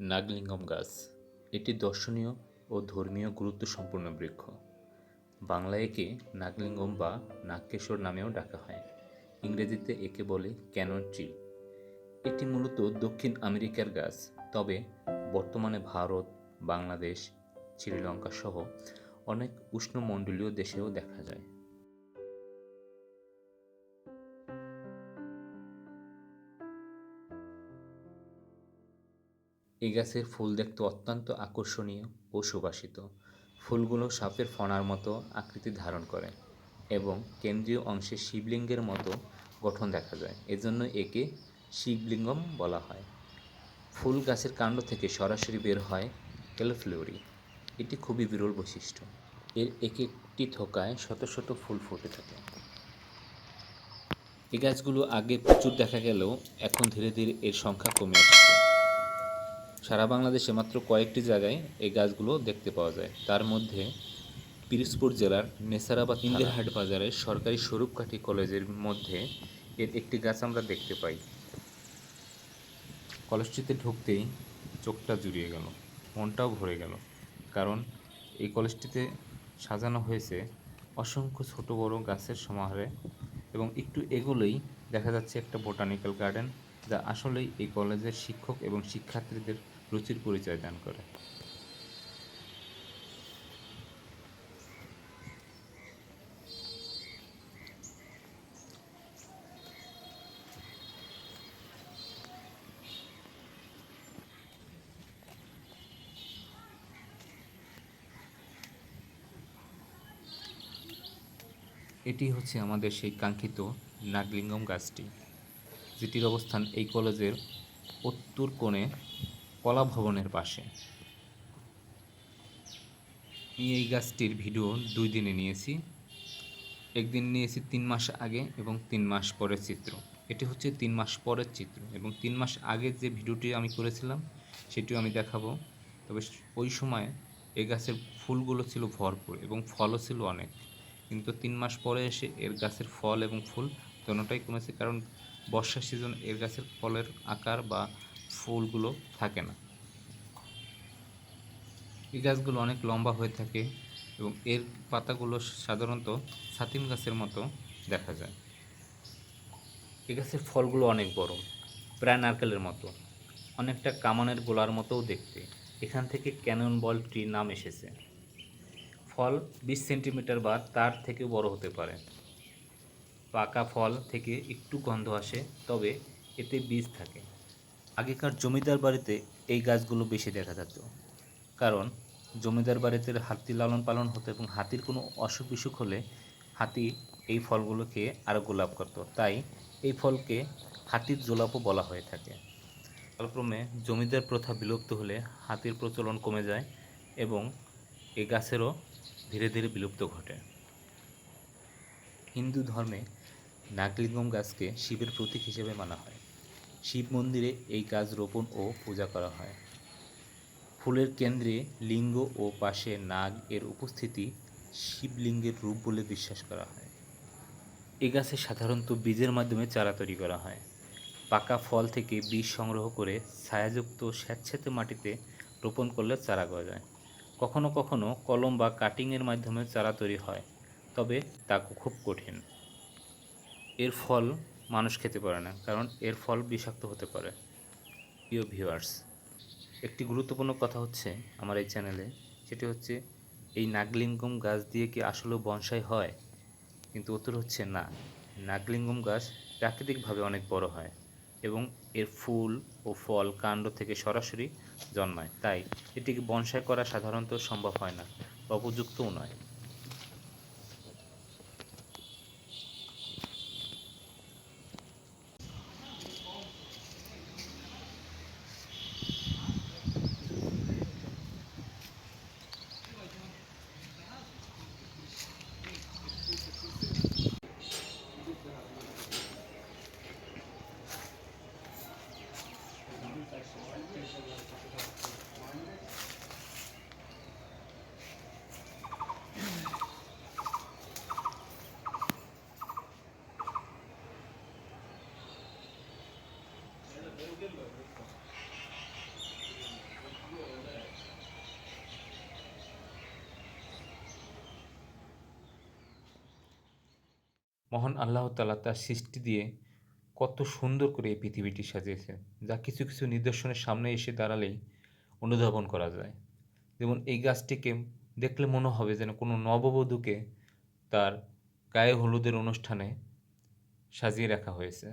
নাগলিঙ্গম গাছ এটি দর্শনীয় ও ধর্মীয় গুরুত্ব সম্পন্ন বৃক্ষ। বাংলায় একে নাগলিঙ্গম বা নাগকেশর নামেও ডাকা হয়। ইংরেজিতে একে বলে ক্যানন ট্রি। এটি মূলত দক্ষিণ আমেরিকার গাছ, তবে বর্তমানে ভারত, বাংলাদেশ শ্রীলঙ্কা সহ অনেক উষ্ণমণ্ডলীয় দেশেও দেখা যায়। এই গাছের ফুল দেখতে অত্যন্ত আকর্ষণীয় ও সুবাসিত। ফুলগুলো সাপের ফণার মতো আকৃতি ধারণ করে এবং কেন্দ্রীয় অংশে শিবলিঙ্গের মতো গঠন দেখা যায়। এজন্য একে শিবলিঙ্গম বলা হয়। ফুল গাছের কাণ্ড থেকে সরাসরি বের হয় ক্যালোফ্লোরি। এটি খুবই বিরল বৈশিষ্ট্য। এর এক একটি থোকায় শত শত ফুল ফুটে থাকে। এই গাছগুলো আগে প্রচুর দেখা গেলেও এখন ধীরে ধীরে এর সংখ্যা কমে আসছে। সারা বাংলাদেশে মাত্র কয়েকটি জায়গায় এই গাছগুলো দেখতে পাওয়া যায়। তার মধ্যে পিরোজপুর জেলার নেসারাবাদ ইন্দিরহাট বাজারের সরকারি স্বরূপকাঠি কলেজের মধ্যে এর একটি গাছ আমরা দেখতে পাই। কলেজটিতে ঢুকতেই চোখটা জুড়িয়ে গেল, মনটাও ভরে গেল। কারণ এই কলেজটিতে সাজানো হয়েছে অসংখ্য ছোট বড় গাছের সমাহারে এবং একটু এগোলেই দেখা যাচ্ছে একটা বোটানিক্যাল গার্ডেন যা আসলেই এই কলেজের শিক্ষক এবং শিক্ষার্থীদের রুচির পরিচয় দান করে। এটি হচ্ছে আমাদের সেই কাঙ্ক্ষিত নাগলিঙ্গম গাছটি, যেটির অবস্থান এই কলেজের উত্তর কোণে কলা ভবনের পাশে। আমি এই গাছটির ভিডিও দুই দিনে নিয়েছি। একদিন নিয়েছি তিন মাস আগে এবং তিন মাস পরের চিত্র। এটি হচ্ছে তিন মাস পরের চিত্র এবং তিন মাস আগে যে ভিডিওটি আমি করেছিলাম, সেটিও আমি দেখাবো। তবে ওই সময় এই গাছের ফুলগুলো ছিল ভরপুর এবং ফলও ছিল অনেক। কিন্তু তিন মাস পরে এসে এর গাছের ফল এবং ফুল দোনোটাই কমেছে কারণ বর্ষার সিজন এর গাছের ফলের আকার বা ফুলগুলো থাকে না। এই গাছগুলো অনেক লম্বা হয়ে থাকে এবং এর পাতাগুলো সাধারণত সাতিম গাছের মতো দেখা যায়। এই গাছের ফলগুলো অনেক বড়, প্রায় নারকেলের মতো। অনেকটা কামানের গোলার মতোও দেখতে। এখান থেকে ক্যানন বল ট্রি নাম এসেছে। ফল বিশ সেন্টিমিটার বা তার থেকে বড় হতে পারে। পাকা ফল থেকে একটু গন্ধ আসে, তবে এতে বীজ থাকে। আগেকার জমিদার বাড়িতে এই গাছগুলো বেশি দেখা যেত। কারণ জমিদার বাড়িতে হাতি লালন পালন হতো এবং হাতির কোনো অসুখ বিসুখ হলে হাতি এই ফলগুলো খেয়ে আরও গোলাপ করতো। তাই এই ফলকে হাতির জোলাপও বলা হয়ে থাকে। কালক্রমে জমিদার প্রথা বিলুপ্ত হলে হাতির প্রচলন কমে যায় এবং এই গাছেরও ধীরে ধীরে বিলুপ্ত ঘটে। হিন্দু ধর্মে নাগলিঙ্গম গাছকে শিবের প্রতীক হিসেবে মানা হয়। শিব মন্দিরে এই গাছ রোপণ ও পূজা করা হয়। ফুলের কেন্দ্রে লিঙ্গ ও পাশে নাগ এর উপস্থিতি শিবলিঙ্গের রূপ বলে বিশ্বাস করা হয়। এ গাছে সাধারণত বীজের মাধ্যমে চারা তৈরি করা হয়। পাকা ফল থেকে বীজ সংগ্রহ করে ছায়াযুক্ত স্যাঁতস্যাঁতে মাটিতে রোপণ করলে চারা গজায়। কখনো কখনো কলম বা কাটিংয়ের মাধ্যমে চারা তৈরি হয়, তবে তা খুব কঠিন। এর ফল মানুষ খেতে পারে না, কারণ এর ফল বিষাক্ত হতে পারে। প্রিয় ভিউয়ার্স একটি গুরুত্বপূর্ণ কথা হচ্ছে আমার এই চ্যানেলে, সেটি হচ্ছে, এই নাগলিঙ্গম গাছ দিয়ে কি আসলেও বনসাই হয়? কিন্তু উত্তর হচ্ছে না। নাগলিঙ্গম গাছ প্রাকৃতিকভাবে অনেক বড় হয় এবং এর ফুল ও ফল কাণ্ড থেকে সরাসরি জন্মায়। তাই এটিকে বনসাই করা সাধারণত সম্ভব হয় না বা উপযুক্তও নয়। মহান আল্লাহ তালা তার সৃষ্টি দিয়ে কত সুন্দর করে এই পৃথিবীটি সাজিয়েছে, যা কিছু কিছু নিদর্শনের সামনে এসে দাঁড়ালেই অনুধাবন করা যায়। যেমন এই গাছটিকে দেখলে মনে হবে যেন কোনো নববধূকে তার গায়ে হলুদের অনুষ্ঠানে সাজিয়ে রাখা হয়েছে।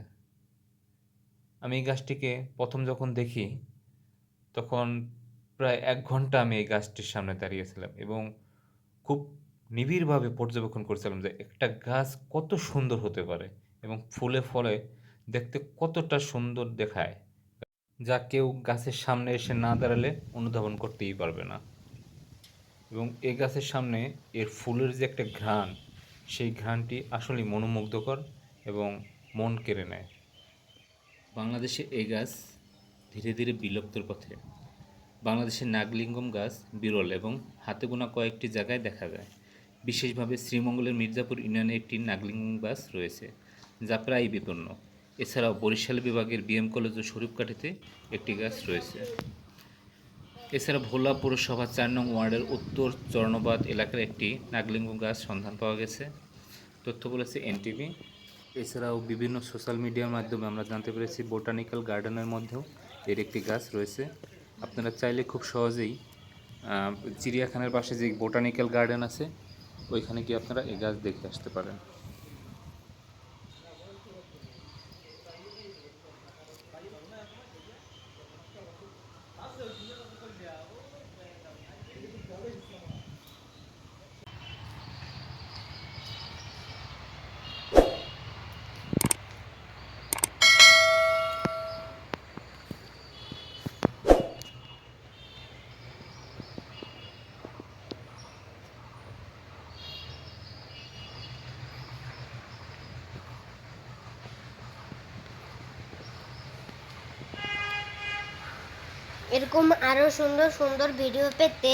আমি এই গাছটিকে প্রথম যখন দেখি, তখন প্রায় এক ঘণ্টা আমি এই গাছটির সামনে দাঁড়িয়েছিলাম এবং খুব নিবিড়ভাবে পর্যবেক্ষণ করছিলাম যে একটা গাছ কত সুন্দর হতে পারে এবং ফুলে ফলে দেখতে কতটা সুন্দর দেখায়, যা কেউ গাছের সামনে এসে না দাঁড়ালে অনুধাবন করতেই পারবে না। এবং এই গাছের সামনে এর ফুলের যে একটা ঘ্রাণ, সেই ঘ্রাণটি আসলেই মনোমুগ্ধকর এবং মন কেড়ে নেয়। বাংলাদেশে এই গাছ ধীরে ধীরে বিলুপ্তর পথে। বাংলাদেশের নাগলিঙ্গম গাছ বিরল এবং হাতে গোনা কয়েকটি জায়গায় দেখা যায়। বিশেষভাবে শ্রীমঙ্গলের মির্জাপুর ইউনিয়নে একটি নাগলিঙ্গম গাছ রয়েছে, যা প্রায় বিপন্ন এছাড়াও বরিশাল বিভাগের বিএম কলেজ ও শরীফকাঠিতে একটি গাছ রয়েছে। এছাড়া ভোলা পৌরসভা চার নং ওয়ার্ডের উত্তর চর্ণবাদ এলাকার একটি নাগলিঙ্গ গাছ সন্ধান পাওয়া গেছে। তথ্য বলেছে এনটিভি। এছাড়াও বিভিন্ন সোশ্যাল মিডিয়ার মাধ্যমে আমরা জানতে পেরেছি বোটানিক্যাল গার্ডেনের মধ্যেও এর একটি গাছ রয়েছে। আপনারা চাইলে খুব সহজেই চিড়িয়াখানার পাশে যে বোটানিক্যাল গার্ডেন আছে, ওইখানে গিয়ে আপনারা এই গাছ দেখে আসতে পারেন। 여기 এরকম আরও সুন্দর সুন্দর ভিডিও পেতে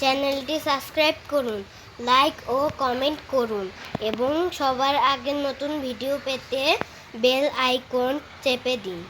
চ্যানেলটি সাবস্ক্রাইব করুন লাইক ও কমেন্ট করুন এবং সবার আগে নতুন ভিডিও পেতে বেল আইকন চেপে দিন।